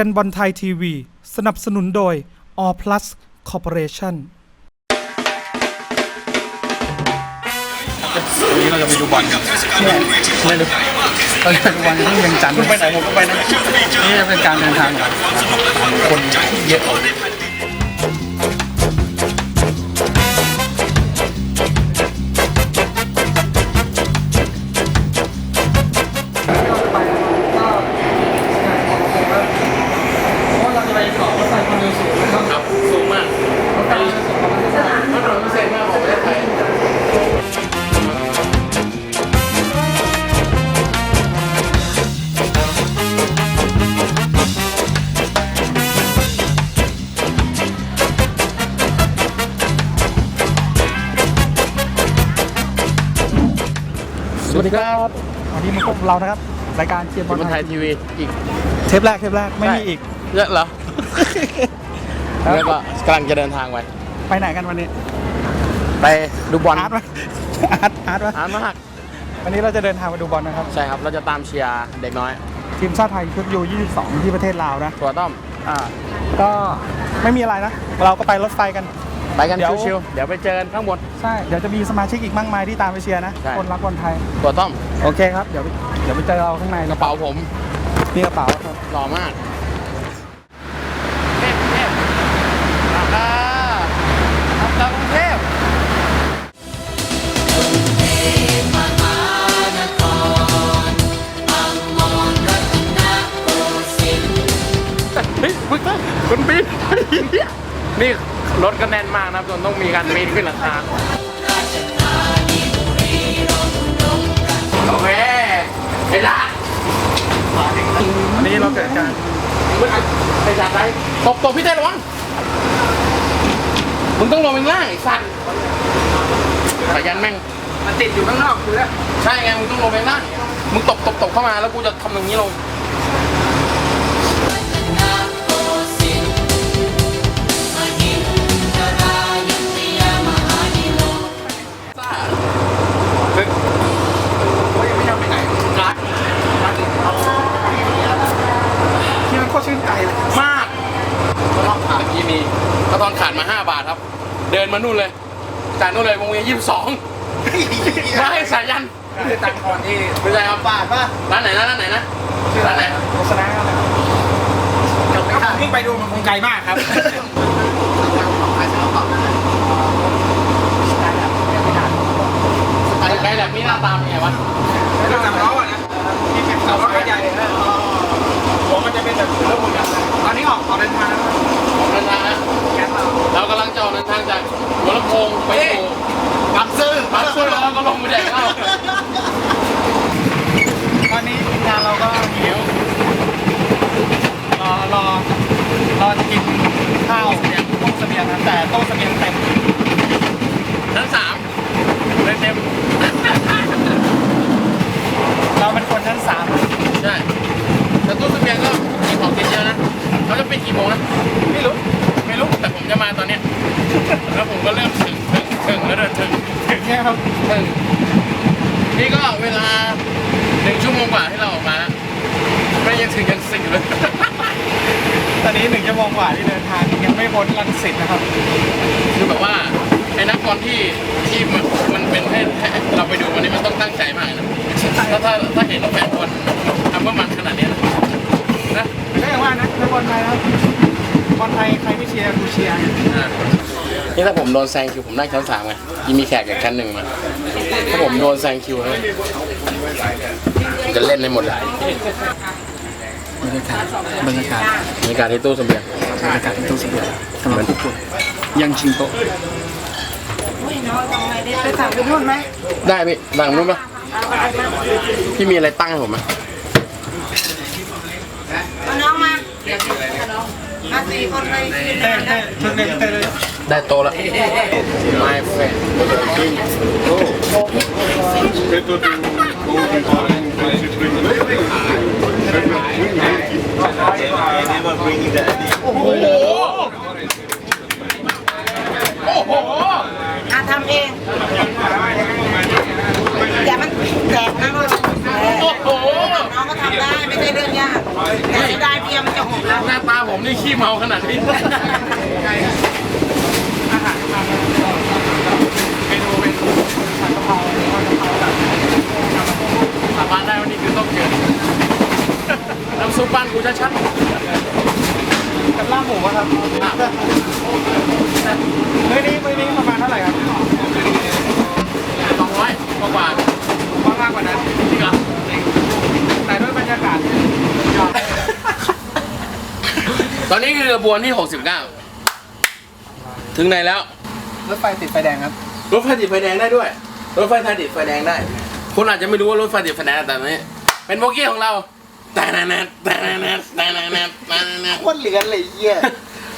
เกรียนบอลไทยทีวี สนับสนุนโดย All Plus Corporation วันนี้เราจะไปดูบอลกันเนี่ยไม่รู้เราจะไปดูบอลที่เวียงจันทร์ไปไหนผมก็ไปนะนี่จะเป็นการเดินทางแบบคนเยอะ วัสดีครับ วันนี้มาพบกับเรานะครับรายการเกียร์บอลบนไทไทยยทีวีอีกเทปแรกเทปแรกไม่มีอีกเยอะเหรอแล้วก็กำลังจะเดินทางไปไปไหนกันวันนี้ ไปดูบอลอาร์ตไหมอาร์ตอาร์ตไหมอ่านมากวันนี้เราจะเดินทางไปดูบอลนะครับ ใช่ครับ เราจะตามเชียร์เด็กน้อย ทีมชาติไทยชุดยู22 ที่ประเทศลาวนะถั่วต้อมอ่าก็ไม่มีอะไรนะ เราก็ไปรถไฟกัน ไปกันเดี๋ยว ชิวๆเดี๋ยวไปเจอกันข้างบน ใช่ เดี๋ยวจะมีสมาชิกอีกมากมายที่ตามไปเชียร์นะ ใช่ คนรักบอลไทยถั่วต้อมโอเคครับ เดี๋ยวเดี๋ยวไปเจอเราข้างในกระเป๋าผม นี่กระเป๋าครับหล่อมาก จนต้องมีการปีนขึ้นหลังคาโอเคเวลาวันนี้เราเกิดการมึงไปจับไรตบตบพี่เต้ระวังมึงต้องลงไปข้างล่างไอ้สัตว์สายันแม่ง มันติดอยู่ข้างนอกคือแล้วใช่ไงมึงต้องลงไปข้างล่างมึงตบตบตบเข้ามาแล้วกูจะทำอย่างนี้ลง เดินมานู่นเลย จากนู่นเลยวงเวียนยี่สิบสองมาให้สายันคือตังก่อนที่ไม่ใช่ครับบาทป่ะร้านไหนนะร้านไหนนะร้านไหนโฆษณาอะไรจบไม่ทันวิ่งไปดูมันคงไกลมากครับไอ้ไก่แบบนี้หน้าตาเป็นไงวะ ไม่ต้องจำล้ออะนะนี่เป็นล้อใหญ่เลยหัวมันจะเป็นแบบเริ่มหมดแล้วตอนนี้ออกออกเดินทางแล้ว ออกเดินทางนะ แก๊สเรา เรากำลังจะออกเดินทางจากหัวลำโพงไปสู่ บักซื้อ บางซื่อแล้วก็ลงไปแดกข้าว ตอนนี้ทีมงานเราก็หิวรอรอรอจะกินข้าวเสบี ยงโต๊ะเสบียงนะแต่โต๊ะเสบียงเต็มชั้นสามเลยเต็มเราเป็นคนชั้นสามใช่แต่ตู้เสบียงก็มีของกินเยอะนะเขาจะปิดกี่โมงนะไม่รู้ไม่รู้แต่ผมจะมาตอนเนี้ยแล้วผมก็เริ่มถึงถึงถึงแล้วเดินถึงถึงเนี่ยครับถึงนี่ก็เวลาหนึ่งชั่วโมงกว่าที่เราออกมาแล้วไม่ยังถึงยังสี่เลยตอ นนี้หนึ่งชั่วโมงกว่าที่เดินทางยังไม่พ้นรังสิตนะครับคือแบบว่าไอ้นักบอลที่ที่มันมันเป็นให้ให้เราไปดูวันนี้มันต้องตั้งใจมากนะถ้าถ้าถ้าเห็นแฟนบอลทำว่ามันขนาดเนี้ยนะนะก็อย่างว่านะนักบอลไทยนะครับบอลไทยใครไม่เชียร์กูเชียร์อะนี่ถ้าผมโดนแซงคิวผมนั่งชั้นสามไงยังมีแขกจากชั้นหนึ่งมาถ้าผมโดนแซงคิวนะผมจะเล่นในหมดเลย บรรยากาศบรรยากาศมีการที่ตู้เสบียงบรรยากาศที่ตู้เสบียงกำลังทุกคนยังชิงโต๊ะไปสั่งไปนู่นไหมได้พี่ดังนู้นปะพี่มีอะไรตั้งให้ผมไหมเอาน้องมามาสี่คนเลยกินเต้ได้เต้ชุดหนึ่งเต้เลยได้โตะละ My friend never bring that โอ้โห โอ้โหอะทำเอง อย่ามันแตกนะลูกเออโอ้โห น้องก็ทำได้ไม่ใช่เรื่องยากเสียดายเบียร์มันจะหกแล้วหน้าตาผมนี่ขี้เมาขนาดนี้เมนูเป็นผัดกะเพราทอดกะเพราแบบสาบานได้วันนี้คือต้มเกลือน้ำซุปบ้านกูจะชัด กับลาบหมูครับมื้อนี้มื้อนี้ประมาณเท่าไหร่ครับ สองร้อยกว่า ว่ามากกว่านั้น จริงเหรอ แต่ด้วยบรรยากาศ ตอนนี้คือกระบวนที่ 69 ถึงไหนแล้ว รถไฟติดไฟแดงครับ รถไฟติดไฟแดงได้ด้วย รถไฟไทยติดไฟแดงได้คุณอาจจะไม่รู้ว่ารถไฟติดไฟแดงแต่ตอนนี้ เป็นโบกี้ของเราแต่แน่แน่แต่แน่แน่แต่แน่แน่แต่แน่แน่โคตรเหลือนเลยเยี่ย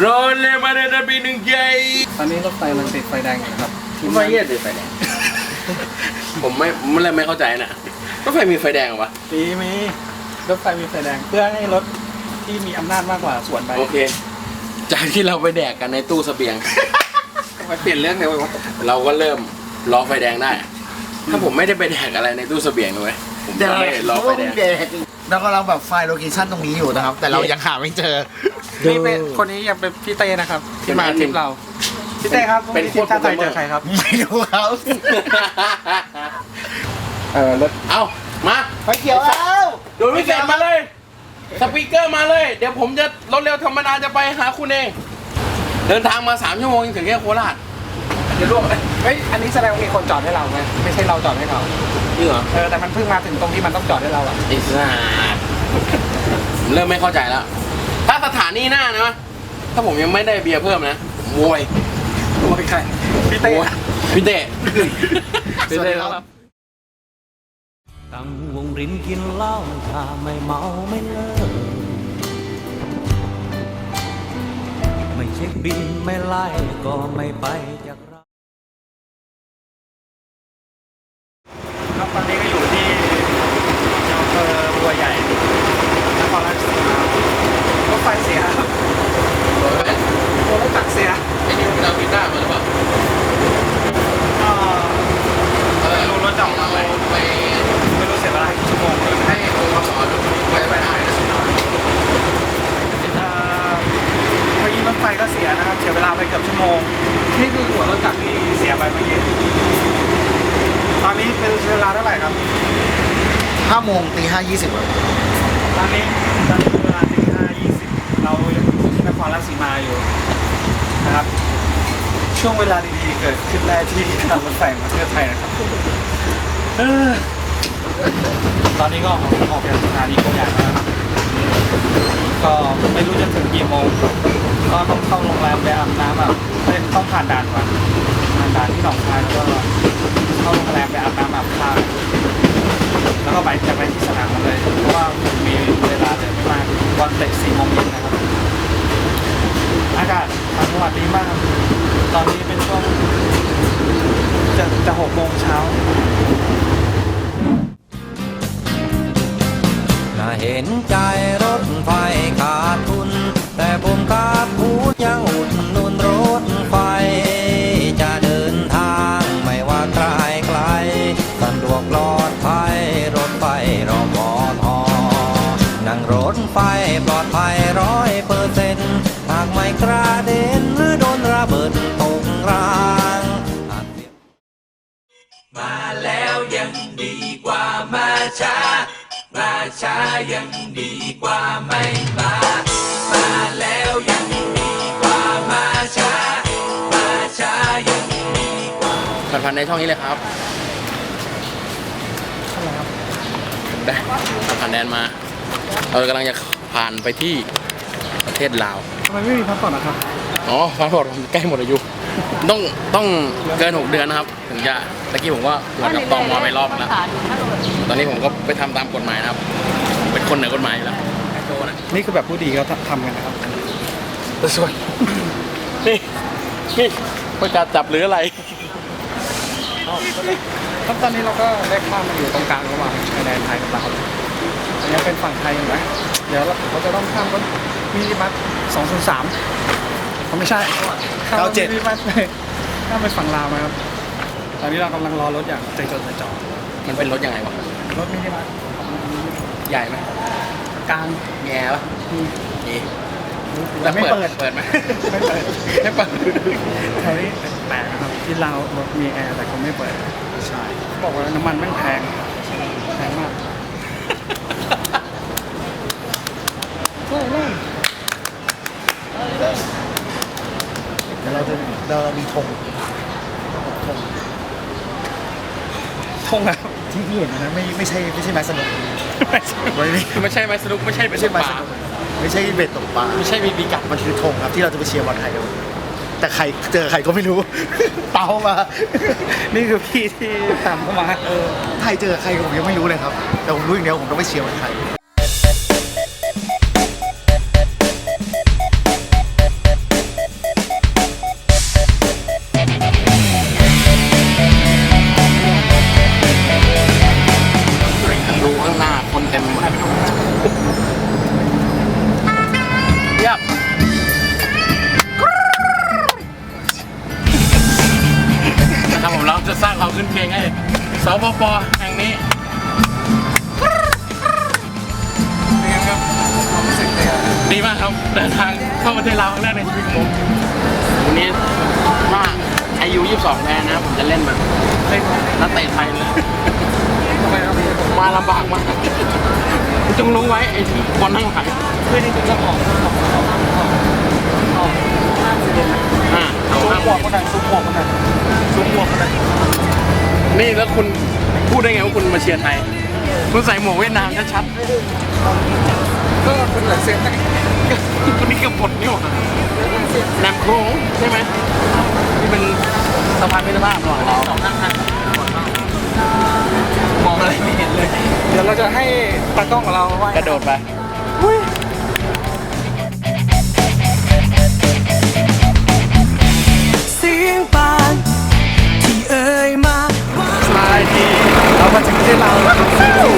โรนเลยมาในระบีหนึ่งใหญ่ตอนนี้รถไฟมันติดไฟแดงอยู่ครับรถไฟเยี่ยติดไฟแดง ผมไม่ไม่เลยไม่เข้าใจน่ะรถไฟมีไฟแดงเหรอวะมีมีรถไฟมีไฟแดงเพื่อให้รถ ที่มีอำนาจมากกว่าสวนไปโอเค จากที่เราไปแดกกันในตู้เสบียง ไปเปลี่ยนเรื่องเลยวะเราก็เริ่มล้อไฟแดงได้ ถ้าผมไม่ได้ไปแดกอะไรในตู้เสบียงเลยผมจะไม่ล้อไฟแดงเรากำลังแบบไฟล์โลเคชั่นตรงนี้อยู่นะครับ แต่เรายังหาไม่เจอนี่เป็นคนนี้ยังเป็นพี่เต้นะครับ ที่มาทริปเราพี่เต้ครับเป็นทีมชาติไทยเจอใครครับ ไม่รู้ครับเออรถเอามาไฟเขียวแล้วโดยพิเศษมาเลย สปีกเกอร์มาเลย เดี๋ยวผมจะรถเร็วธรรมดาจะไปหาคุณเอง เดินทางมา3ชั่วโมงยังถึงแค่โคราชจะล่วงเลยเฮ้ย อันนี้แสดงว่ามีคนจอดให้เราไหมไม่ใช่เราจอดให้เขาจริงเหรอเออ แต่มันเพิ่งมาถึงตรงที่มันต้องจอดให้เราอะไอ้สัสผมเริ่มไม่เข้าใจแล้ว ถ้าสถานีหน้านะ ถ้าผมยังไม่ได้เบียร์เพิ่มนะโวยโอ้ยใครพี่เต้โวยพี่เต้ สวัสดีครับ ตั้งวงรินกินเหล้าถ้าไม่เมาไม่เลิก ไม่เช็คบินไม่ไล่ก็ไม่ไปจากเรา ครับตอนนี้ก็อยู่ที่อำเภอบัวใหญ่นครราชสีมารถไฟเสียครับโอ้รถจักรเสีย ไอ้นี่คุณเอากีตาร์มาหรือเปล่า ก็ไม่รู้รถจะออกมาไหม ไป ไม่รู้เสียเวลากี่ชั่วโมงเลย ให้องค์กรไปไปได้นะ เอ่อเมื่อกี้รถไฟก็เสียนะครับเสียเวลาไปเกือบชั่วโมง นี่คือหัวรถจักรที่เสียไปเมื่อกี้ตอนนี้เป็นเวลาเท่าไหร่ครับ 5 โมงตี5 20ครับตอนนี้ตอนนี้เป็นเวลาตีห้ายี่สิบเรายังอยู่ที่นครราชสีมาอยู่นะครับ ช่วงเวลาดีๆเกิดขึ้นได้ที่ทางรถไฟแห่งประเทศไทยนะครับเออตอนนี้ก็ออกออกจากสถานีกรมยานแล้วนะครับก็ไม่รู้จะถึงกี่โมงก็ต้องเข้าโรงแรมไปอาบน้ำแบบต้องผ่านด่านก่อนผ่านด่านที่หนองคายแล้วก็เข้าโรงแรมไปอาบน้ำอาบท่าแล้วก็ไปจะไปที่ากันเลยเพราะว่ามีเวลาเดินไม่มากวันเตะสี่โมงเย็นนะครับ อากาศทางจังหวัดดีมากครับตอนนี้เป็นช่วงจะจะหกโมงเช้า น่าเห็นใจรถไฟขาดทุน แต่ผมกับพูดยังอุดหนุนรถไฟ กไม่กระเด็นหรือโดนระเบิดตกรางอาจเสียผ่านผ่านในช่องนี้เลยครับได้ผ่านแดนมา เรากำลังจะผ่านไปที่ประเทศลาว ทำไมไม่มีพาสปอร์ตนะครับ อ๋อพาสปอร์ตผมใกล้หมดอายุ ต้องต้องเกิน6เดือนนะครับ ถึงจะตะกี้ผมก็ตรวจกับตมไปรอบแล้ว ตอนนี้ผมก็ไปทำตามกฎหมายนะครับ เป็นคนเหนือกฎหมายอยู่แล้วโตนะนี่คือแบบผู้ดีเขาทำกันนะครับแต่ส่วนนี่นี่ประกาศจับหรืออะไรครับตอนนี้เราก็ได้ข้ามมาอยู่ตรงกลางระหว่างชายแดนไทยกับลาวอันนี้เป็นฝั่งไทยอยู่นะเดี๋ยวเราจะต้องข้ามรถ มินิบัส203เขาไม่ใช่ข้ามรถมินิบัสไปข้ามไปฝั่งลาวนะครับ ตอนนี้เรากำลังรอรถอย่างใจจดใจจ่อมันเป็นรถยังไงวะรถมินิบัสใหญ่ไหมกลางแง่ปะนี่แล้วไม่เปิดเปิดเปิดไหมไม่เปิดไม่เปิดแถวนี้แปลกนะครับที่เราวรถมีแอร์แต่เขาไม่เปิดใช่บอกว่าน้ำมันแม่งแพงแพงมากเดี๋ยว เราจะเรามีธงทงอะที่ที่เห็นนะไม่ไม่ใช่ไม่ใช่ไม้สนุกไม่ไม่ไม่ใช่ไม้สนุกไม่ใช่ไม่ใช่ไม้ป่าสนุกไม่ใช่เบ็ดตกปลาไม่ใช่บีบีกัดมันคือธงครับที่เราจะไปเชียร์บอลไทยกันแต่ใครเจอใครก็ไม่รู้เปามา นี่คือพี่ที่ตามเข้ามา เออไทยเจอใครผมยังไม่รู้เลยครับ แต่ผมรู้อย่างเดียวผมต้องไปเชียร์บอลไทย รั้งแรกในชีวิตของผมวันนี้ว่าอายุ22แพ้นะ ผมจะเล่นแบบนักเตะไทยเลย มาลำบากมากจงรู้ไว้ไอ้ที่บอลทั้งหลายเพื่อนนี่จะออกออกออกออกออกอ่าเอาซุปหัวคนนั้นซุปหัวคนนั้นซุปหัวคนนั้นนี่แล้วคุณพูดได้ไงว่าคุณมาเชียร์ไทย คุณใส่หมวกเวียดนามชัดก็คนเหลือเซฟนะๆคุณนี่กบฏนี่หว่า แหนมโค้งใช่ไหมที่เป็นสะพานมิตรภาพระหว่างเราสองข้างทางมองอะไรไม่เห็นเลย เดี๋ยวเราจะให้ตากล้องของเราว่ายกระโดดไปเสียงปานที่เอ่ยมาสบายดีเรามาถึงประเทศเราวแล้วเรา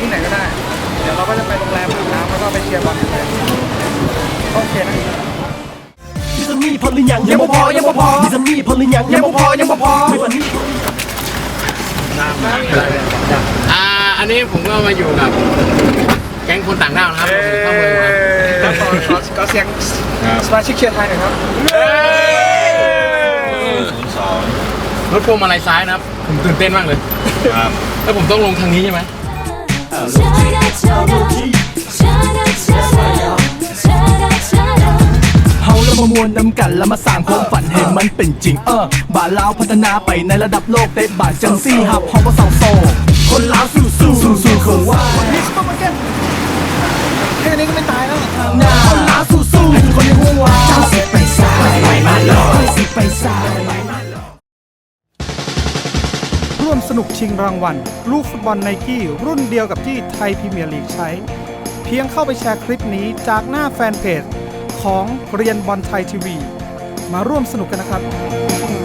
ที่ไหนก็ได้ เดี๋ยวเราก็จะไปโรงแรมอาบน้ำแล้วก็ไปเชียร์บอลกันเลยโอเคนะมีสามีพอหรือยังยังบ่พอยังบ่พอมีสามีพอหรือยังยังบ่พอยังบ่พอไม่วันนี้อ่าอันนี้ผมก็มาอยู่กับแก๊งคนต่างด้าวนะครับเข้าเมืองมาแล้วขอขอขอเสียงสมาชิกเชียร์ไทยหน่อยครับรถพวงมาลัยซ้ายนะครับผมตื่นเต้นมากเลยครับแล้วผมต้องลงทางนี้ใช่ไหม เฮาแล้วมามวลนำกันแล้วมาสร้างความฝันให้มันเป็นจริง เออบาลาวพัฒนาไปในระดับโลกเตะบาทจังซี่ฮับเฮาก็เศร้าโซ คนลาวสู้สู้สู้สู้เขาว่าแค่นี้ก็ไม่ตายแล้วคนลาวสู้ นุกชิงรางวัล ลูกฟุตบอลไนกี้รุ่นเดียวกับที่ไทยพรีเมียร์ลีกใช้ เพียงเข้าไปแชร์คลิปนี้จากหน้าแฟนเพจของเรียนบอลไทยทีวี มาร่วมสนุกกันนะครับ